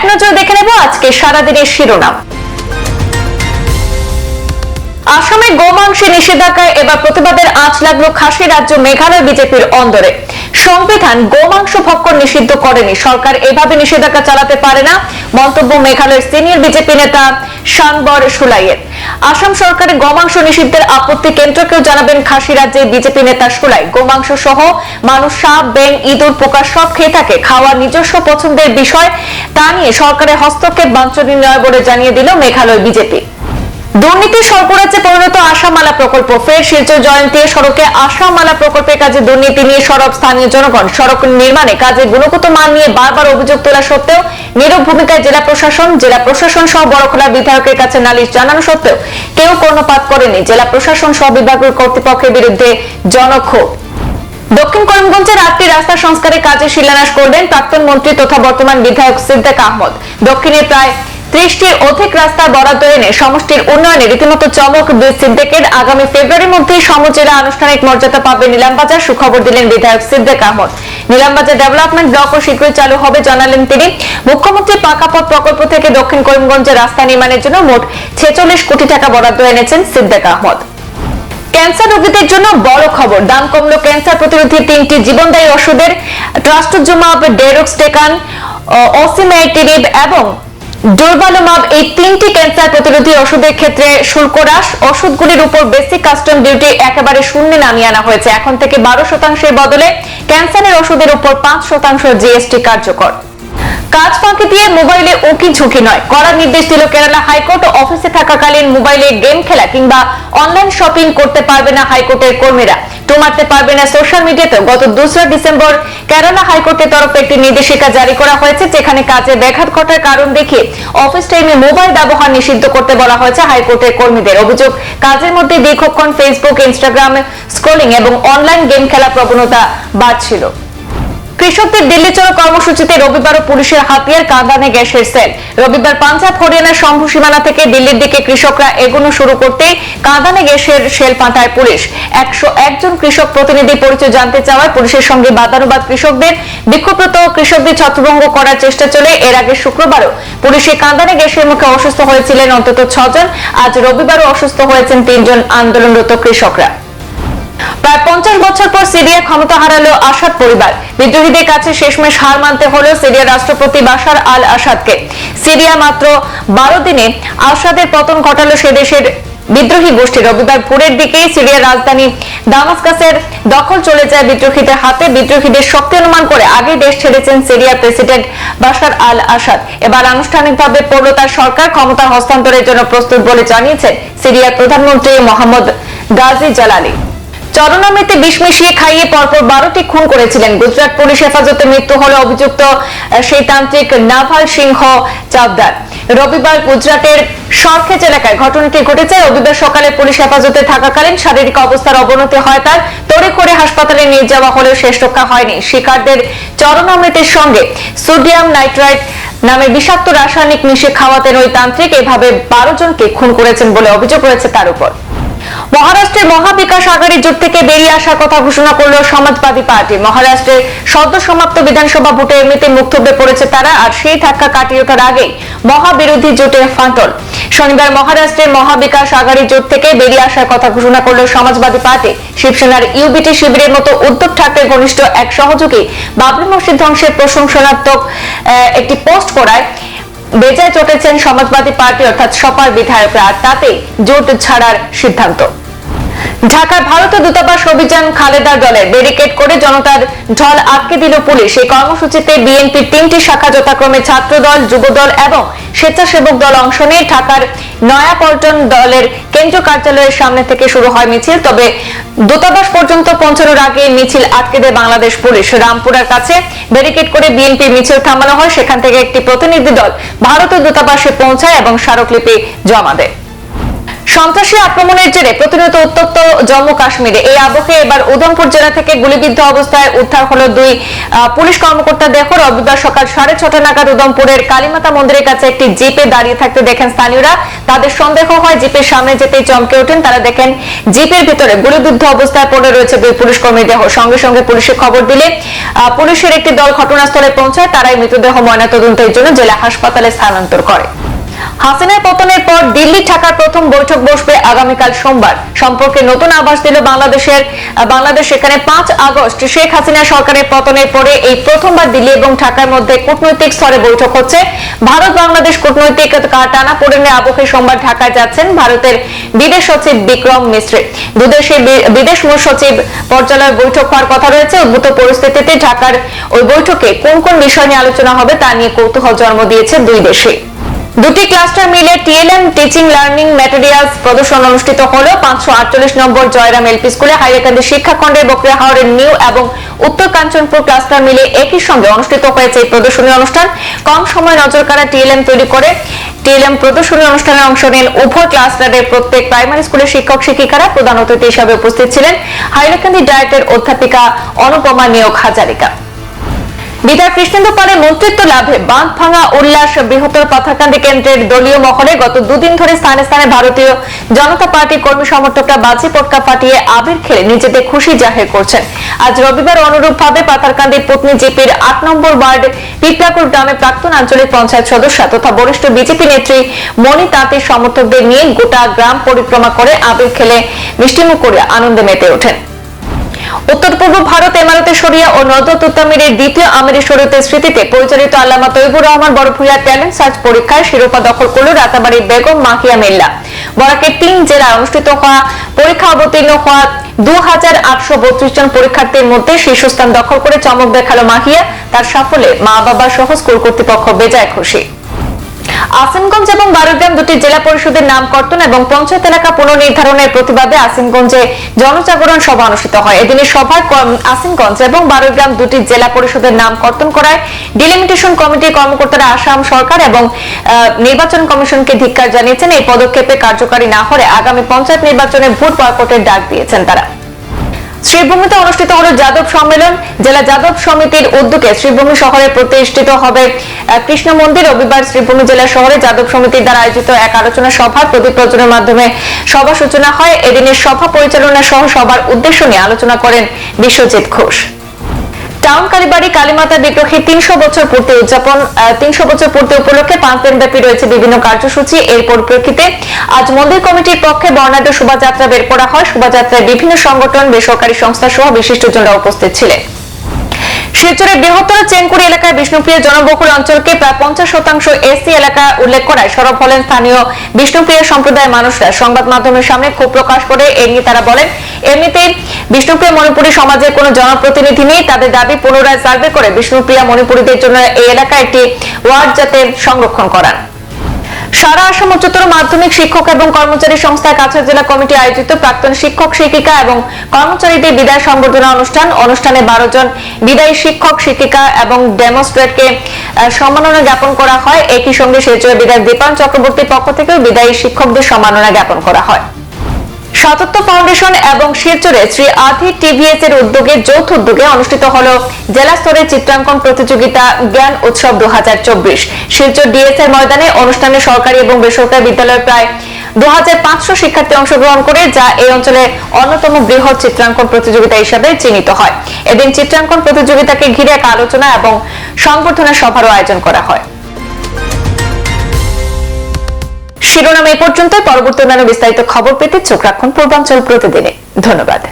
এক নজর দেখে নেব আজকে সারাদিনের শিরোনাম। আসামে গোমাংসে নিষেধাজ্ঞায় এবার প্রতিবাদের আঁচ লাগল খাসি রাজ্য মেঘালয় বিজেপির অন্দরে। সংবিধান গোমাংস ভক্ষণ নিষিদ্ধ করেনি। সরকার এভাবে নিষেধাজ্ঞা চালাতে পারে না, মন্তব্য মেঘালয়ের সিনিয়র বিজেপি নেতা শানবর সুলাইয়ের। আসাম সরকারের গোমাংস নিষিদ্ধের আপত্তি কেন্দ্রকেও জানাবেন খাসি রাজ্যে বিজেপি নেতা সুলাই। গোমাংস সহ মানুষ সাপ ব্যাং ইঁদুর পোকা সব খেয়ে থাকে। খাওয়া নিজস্ব পছন্দের বিষয়, তা নিয়ে সরকারের হস্তক্ষেপ বাঞ্ছনীয় নয় বলে জানিয়ে দিল মেঘালয় বিজেপি। দুর্নীতি সর্বরাজ্যে পরিণত আশামালা প্রকল্প। ফের শিলচর জয়ন্তী সড়কে আশামালা প্রকল্পের কাজে দুর্নীতি নিয়ে সরব স্থানীয় জনগণ। সড়ক নির্মাণে কাজে গুণগত মান নিয়ে বারবার অভিযোগ তোলা সত্ত্বেও নীরব ভূমিকায় জেলা প্রশাসন জেলা প্রশাসন সহ বড়খোলা বিধায়কের কাছে নালিশ জানানো সত্ত্বেও কেউ কর্ণপাত করেনি। জেলা প্রশাসন সহ কর্তৃপক্ষের বিরুদ্ধে জনক্ষোভ। দক্ষিণ করিমগঞ্জের আটটি রাস্তা সংস্কারের কাজে শিলান্যাস করবেন প্রাক্তন মন্ত্রী তথা বর্তমান বিধায়ক সিদ্দেক আহমদ। দক্ষিণে প্রায় ত্রিশটির অধিক রাস্তা বরাদ্দ এনে সমষ্টির উন্নয়নে রীতিমতো চমক বীর সিদ্দেকের। আগামী ফেব্রুয়ারির মধ্যেই সমজেলা আনুষ্ঠানিক মর্যাদা পাবে নিলামবাজার, সুখবর দিলেন বিধায়ক সিদ্দেক আহমদ। নিলামবাজার ডেভেলপমেন্ট ব্লকও শীঘ্রই চালু হবে জানালেন তিনি। মুখ্যমন্ত্রী পাকাপথ প্রকল্প থেকে দক্ষিণ করিমগঞ্জে রাস্তা নির্মাণের জন্য মোট ছেচল্লিশ কোটি টাকা বরাদ্দ এনেছেন সিদ্দেক আহমদ। ক্যান্সার রোগীদের জন্য বড় খবর। দাম কমলো ক্যান্সার প্রতিরোধী তিনটি জীবনদায়ী ওষুধের। ট্রাস্টোজুমাব ডেরোক্সটেকান অসিমেটিনিব এবং দুর্বালুমাব এই তিনটি ক্যান্সার প্রতিরোধী ওষুধের ক্ষেত্রে শুল্ক হ্রাস। ওষুধগুলির উপর বেসিক কাস্টম ডিউটি একেবারে শূন্যে নামিয়ে আনা হয়েছে। এখন থেকে বারো শতাংশের বদলে ক্যান্সারের ওষুধের উপর পাঁচ শতাংশ জিএসটি কার্যকর। কাজ ফাঁকি দিয়ে মোবাইলে উকি ঝুঁকি নয়। করার নির্দেশ দিল কেরালা হাইকোর্ট অফিসে থাকাকালীন মোবাইলে গেম খেলা কিংবা অনলাইন শপিং করতে পারবে না হাইকোর্টের কর্মীরা। মারতে পারবে না সোশ্যাল মিডিয়াতে। গত দোসরা ডিসেম্বর কেরালা হাইকোর্টের তরফে একটি নির্দেশিকা জারি করা হয়েছে, যেখানে কাজে ব্যাঘাত ঘটার কারণ দেখিয়ে অফিস টাইমে মোবাইল ব্যবহার নিষিদ্ধ করতে বলা হয়েছে হাইকোর্টের কর্মীদের। অভিযোগ, কাজের মধ্যে দীর্ঘক্ষণ ফেসবুক ইনস্টাগ্রাম স্ক্রলিং এবং অনলাইন গেম খেলা প্রবণতা বাড়ছিল। কৃষকদের দিল্লি চলো কর্মসূচিতে রবিবারও পুলিশের হাতিয়ার কাঁদানে গ্যাসের সেল। রবিবার পাঞ্জাব হরিয়ানার শম্ভু সীমানা থেকে দিল্লির দিকে কৃষকরা এগোনো শুরু করতে কাঁদানে গ্যাসের সেল পাঠায় পুলিশ। একশো একজন কৃষক প্রতিনিধি পরিচয় জানতে চাওয়ায় পুলিশের সঙ্গে বাদানুবাদ কৃষকদের। বিক্ষোভরত কৃষকদের ছত্রভঙ্গ করার চেষ্টা চলে। এর আগে শুক্রবারও পুলিশে কাঁদানে গ্যাসের মুখে অসুস্থ হয়েছিলেন অন্তত ছজন। আজ রবিবারও অসুস্থ হয়েছেন তিনজন আন্দোলনরত কৃষকরা। প্রায় পঞ্চাশ বছর পর সিরিয়া ক্ষমতা হারালো আসাদ পরিবার। বিদ্রোহীদের কাছে শেষমেশ হার মানতে হলো সিরিয়ার রাষ্ট্রপতি বাশার আল আসাদকে সিরিয়া মাত্র বারো দিনে আসাদের পতন ঘটালো সে দেশের বিদ্রোহী গোষ্ঠী। রবিবার ভোরের দিকেই সিরিয়ার রাজধানী দামাস্কাসের দখল চলে যায় বিদ্রোহীদের হাতে। বিদ্রোহীদের শক্তি অনুমান করে আগে দেশ ছেড়েছেন সিরিয়ার প্রেসিডেন্ট বাশার আল আসাদ এবার আনুষ্ঠানিকভাবে পড়ল তার সরকার ক্ষমতা হস্তান্তরের জন্য প্রস্তুত বলে জানিয়েছেন সিরিয়ার প্রধানমন্ত্রী মোহাম্মদ গাজী জালালি। চরনামেতে বিষ মিশিয়ে খাইয়ে পরপর বারোটি খুন করেছিলেন। গুজরাট পুলিশ হেফাজতে মৃত্যু হলো অভিযুক্ত সেই তান্ত্রিক নাভাল সিংহ চাবদার রবিবার গুজরাটের সরখেজ এলাকায় ঘটনাটি ঘটেছে? রবিবার সকালে পুলিশ হেফাজতে থাকাকালীন শারীরিক অবস্থার অবনতি হয় তার। তড়ি করে হাসপাতালে নিয়ে যাওয়া হলেও শেষ রক্ষা হয়নি। শিকারদের চরনামৃতের সঙ্গে সোডিয়াম নাইট্রাইট নামে বিষাক্ত রাসায়নিক মিশে খাওয়াতেন ওই তান্ত্রিক। এভাবে বারো জনকে খুন করেছেন বলে অভিযোগ রয়েছে তার উপর। মহারাষ্ট্রের মহাবিকাশ আঘাড়ি জোট থেকে বেরিয়ে আসার কথা ঘোষণা করল সমাজবাদী পার্টি। মহারাষ্ট্রের সদ্য সমাপ্ত বিধানসভা ভোটে এমনিতে মুক্ত হয়ে পড়েছে তারা, আর সেই ধাক্কা কাটিয়ে ওঠার আগেই মহাবিরোধী জোটের ফাটল। শনিবার মহারাষ্ট্রের মহাবিকাশ আঘাড়ি জোট থেকে বেরিয়ে আসার কথা ঘোষণা করল সমাজবাদী পার্টি। শিবসেনার ইউবিটি শিবিরের মতো উদ্ধব ঠাকরে ঘনিষ্ঠ এক সহযোগী বাবরি মসজিদ ধ্বংসের প্রশংসনাত্মক একটি পোস্ট করায় বেজায় চটেছেন সমাজবাদী পার্টি অর্থাৎ সপার বিধায়করা তাতে জোট ছাড়ার সিদ্ধান্ত। ঢাকার ভারতীয় দূতাবাস অভিযান খালেদার দলের ব্যারিকেড করে জনতার ঢল আটকে দিল পুলিশ। এই কর্মসূচিতে বিএনপির তিনটি শাখা যথাক্রমে ছাত্র দল যুব দল এবং স্বেচ্ছাসেবক দল অংশ নিয়ে ঢাকার নয়াপল্টন দলের কেন্দ্রীয় কার্যালয়ের সামনে থেকে শুরু হয় মিছিল। তবে দূতাবাস পর্যন্ত পৌঁছানোর আগে মিছিল আটকে দেয় বাংলাদেশ পুলিশ। রামপুরার কাছে ব্যারিকেড করে বিএনপি মিছিল থামানো হয়। সেখান থেকে একটি প্রতিনিধি দল ভারতীয় দূতাবাসে পৌঁছায় এবং স্মারকলিপি জমা দেয়। সন্ত্রাসী আক্রমণের জেরে প্রতিনিয়ত উত্তপ্ত জম্মু কাশ্মীরে। এই আবহে এবার উধমপুর জেলা থেকে গুলিবিদ্ধ অবস্থায় উদ্ধার হলো দুই পুলিশ কর্মকর্তা দেহ। রবিবার সকাল সাড়ে ছটা নাগাদ উধমপুরের কালীমাতা মন্দিরের কাছে একটি জিপে দাঁড়িয়ে থাকতে দেখেন স্থানীয়রা। তাদের সন্দেহ হয় জিপের সামনে যেতেই চমকে ওঠেন। তারা দেখেন জিপের ভিতরে গুলিবিদ্ধ অবস্থায় পড়ে রয়েছে দুই পুলিশ কর্মীর দেহ। সঙ্গে সঙ্গে পুলিশে খবর দিলে পুলিশের একটি দল ঘটনাস্থলে পৌঁছায়। তারাই মৃতদেহ ময়নাতদন্তের জন্য জেলা হাসপাতালে স্থানান্তর করে। হাসিনার পতনের পর দিল্লি ঢাকার প্রথম বৈঠক বসবে আগামীকাল সোমবার। সম্পর্কে নতুন আভাস দিল বাংলাদেশের বাংলাদেশ। এখানে পাঁচ আগস্ট শেখ হাসিনা সরকারের পতনের পরে এই প্রথমবার দিল্লি এবং ঢাকার মধ্যে কূটনৈতিক স্তরে বৈঠক হচ্ছে। ভারত, বাংলাদেশ কূটনৈতিক টানা পড়েনে আবহে সোমবার ঢাকায় যাচ্ছেন ভারতের বিদেশ সচিব বিক্রম মিশ্রে। দুদেশের বিদেশ সচিব পর্যালয় বৈঠক হওয়ার কথা রয়েছে। উদ্ভূত পরিস্থিতিতে ঢাকার ওই বৈঠকে কোন কোন বিষয় নিয়ে আলোচনা হবে তা নিয়ে কৌতূহল জন্ম দিয়েছে দুই দেশে। দুটি ক্লাস্টার মিলে টিএলএম টিচিং লার্নিং ম্যাটেরিয়ালস প্রদর্শন অনুষ্ঠিত হলো পাঁচশো আটচল্লিশ নম্বর জয়রাম এলপি স্কুলে হাইলাকান্দি শিক্ষাখণ্ডের বকরিয়া হাওড়ের নিউ এবং উত্তর কাঞ্চনপুর ক্লাস্টার মিলে একই সঙ্গে অনুষ্ঠিত হয়েছে এই প্রদর্শনী অনুষ্ঠান। কম সময় নজর কাড়া টিএলএম তৈরি করে? টিএলএম প্রদর্শনী অনুষ্ঠানে অংশ নেন উভয় ক্লাস্টারের প্রত্যেক প্রাইমারি স্কুলের শিক্ষক শিক্ষিকারা। প্রধান অতিথি হিসাবে উপস্থিত ছিলেন হাইলাকান্দি ডায়েটের অধ্যাপিকা অনুপমা নিয়োগ হাজারিকা। বিধায়ক কৃষ্ণেন্দু পালের মন্ত্রিত্ব লাভে বাঁধ ভাঙা উল্লাস বৃহত্তর পাথারকান্দি কেন্দ্রের দলীয় মহলে গত দুদিন ধরে স্থানে স্থানে ভারতীয় জনতা পার্টির কর্মী সমর্থকরা বাজি পটকা ফাটিয়ে আবির খেলে নিজেদের খুশি জাহির করছেন। আজ রবিবার অনুরূপভাবে পাথারকান্দির পত্নী জিপির আট নম্বর ওয়ার্ড পিপলাকুর গ্রামে প্রাক্তন আঞ্চলিক পঞ্চায়েত সদস্য তথা বরিষ্ঠ বিজেপি নেত্রী মণি তাঁতির সমর্থকদের নিয়ে গোটা গ্রাম পরিক্রমা করে আবির খেলে মিষ্টিমুখ করে আনন্দে মেতে ওঠেন। উত্তর পূর্ব ভারত এমারতে শরিয়া ও নজরত উত্তামিরের দ্বিতীয় আমিরি শরীয়তের স্মৃতিতে পরিচালিত আল্লামা তৈবুর রহমান বড়ভূয়া ট্যালেন্ট সার্চ পরীক্ষায় শিরোপা দখল করল রাতাবাড়ির বেগম মাহিয়া মিল্লা। বরাকের তিন জেলায় অনুষ্ঠিত হওয়া পরীক্ষা অবতীর্ণ হওয়া দু হাজার আটশো বত্রিশ জন পরীক্ষার্থীর মধ্যে শীর্ষস্থান দখল করে চমক দেখাল মাহিয়া তার সাফল্যে মা বাবা সহ স্কুল কর্তৃপক্ষ বেজায় খুশি। আসিমগঞ্জ এবং বারুগ্রাম দুটি জেলা পরিষদের নামকর্তন এবং পঞ্চায়েত এলাকা পুনর্নির্ধারণের প্রতিবাদে আসিমগঞ্জে জনজাগরণ সভা অনুষ্ঠিত হয়। এদিনের সভায় আসিমগঞ্জ এবং বারুগ্রাম দুটি জেলা পরিষদের নাম কর্তন করায় ডিলিমিটেশন কমিটির কর্মকর্তারা আসাম সরকার এবং নির্বাচন কমিশনকে ধিক্কার জানিয়েছেন। এই পদক্ষেপে কার্যকারী না হলে আগামী পঞ্চায়েত নির্বাচনে ভোট বয়কটের ডাক দিয়েছেন তারা। শ্রীভূমিতে অনুষ্ঠিত হলো যাদব সম্মেলন। জেলা যাদব সমিতির উদ্যোগে শ্রীভূমি শহরে প্রতিষ্ঠিত হবে কৃষ্ণ মন্দির। রবিবার শ্রীভূমি জেলা শহরে যাদব সমিতির দ্বারা আয়োজিত এক আলোচনা সভা প্রদীপ প্রজ্বলনের মাধ্যমে সভা সূচনা হয়। এদিনের সভা পরিচালনা সহ সবার উদ্দেশ্য নিয়ে আলোচনা করেন বিশ্বজিৎ ঘোষ। টাউন কালীবাড়ি কালীমাতা বিগ্রহে তিনশো বছর পূর্তি উদযাপন তিনশো বছর পূর্তি উপলক্ষে পাঁচ দিন ব্যাপী রয়েছে বিভিন্ন কার্যসূচি এর পরিপ্রেক্ষিতে। আজ মন্দির কমিটির পক্ষে বর্ণাঢ্য শোভাযাত্রা বের করা হয়। শোভাযাত্রায় বিভিন্ন সংগঠন, বেসরকারি সংস্থা সহ বিশিষ্টজনরা উপস্থিত ছিলেন। শিলচরের বৃহত্তর চেঙ্কুড়ি এলাকায় বিষ্ণুপ্রিয় জনবহুল অঞ্চলকে প্রায় পঞ্চাশ শতাংশ এসি এলাকা উল্লেখ করায় সরব হলেন স্থানীয় বিষ্ণুপ্রিয় সম্প্রদায়ের মানুষরা। সংবাদ মাধ্যমের সামনে ক্ষোভ প্রকাশ করে এ নিয়ে তারা বলেন, এমনিতেই বিষ্ণুপ্রিয়া মণিপুরী সমাজের কোনো জনপ্রতিনিধি নেই। তাদের দাবি পুনরায় সার্ভে করে বিষ্ণুপ্রিয়া মণিপুরীদের জন্য এই এলাকায় একটি ওয়ার্ড যাতে সংরক্ষণ করান। সারা আসাম উচ্চতর মাধ্যমিক শিক্ষক এবং কর্মচারী সংস্থা কাছাড় জেলা কমিটি আয়োজিত প্রাক্তন শিক্ষক শিক্ষিকা এবং কর্মচারীদের বিদায় সংবর্ধনা অনুষ্ঠান। অনুষ্ঠানে বারো জন বিদায়ী শিক্ষক, শিক্ষিকা এবং ডেমোস্ট্রেটকে সম্মাননা জ্ঞাপন করা হয়। একই সঙ্গে সেচুয়া বিধায়ক দীপান চক্রবর্তীর পক্ষ থেকেও বিদায়ী শিক্ষকদের সম্মাননা জ্ঞাপন করা হয়। সতত্ব ফাউন্ডেশন এবং শিলচরে শ্রী আধি টিভিএস এর উদ্যোগে যৌথ উদ্যোগে অনুষ্ঠিত হল জেলা স্তরের চিত্রাঙ্কন প্রতিযোগিতা জ্ঞান উৎসব দু শিলচর ডিএস এর ময়দানে অনুষ্ঠানে সরকারি এবং বেসরকারি বিদ্যালয়ের প্রায় দুহাজার পাঁচশো শিক্ষার্থী অংশগ্রহণ করে, যা এই অঞ্চলে অন্যতম বৃহৎ চিত্রাঙ্কন প্রতিযোগিতা হিসাবে চিহ্নিত হয়। এদিন চিত্রাঙ্কন প্রতিযোগিতাকে ঘিরে এক আলোচনা এবং সংবর্ধনা সভারও আয়োজন করা হয়। শিরোনাম এ পর্যন্ত পরবর্তী অন্যান্য বিস্তারিত খবর পেতে চোখ রাখুন পূর্বাঞ্চল প্রতিদিনে। ধন্যবাদ।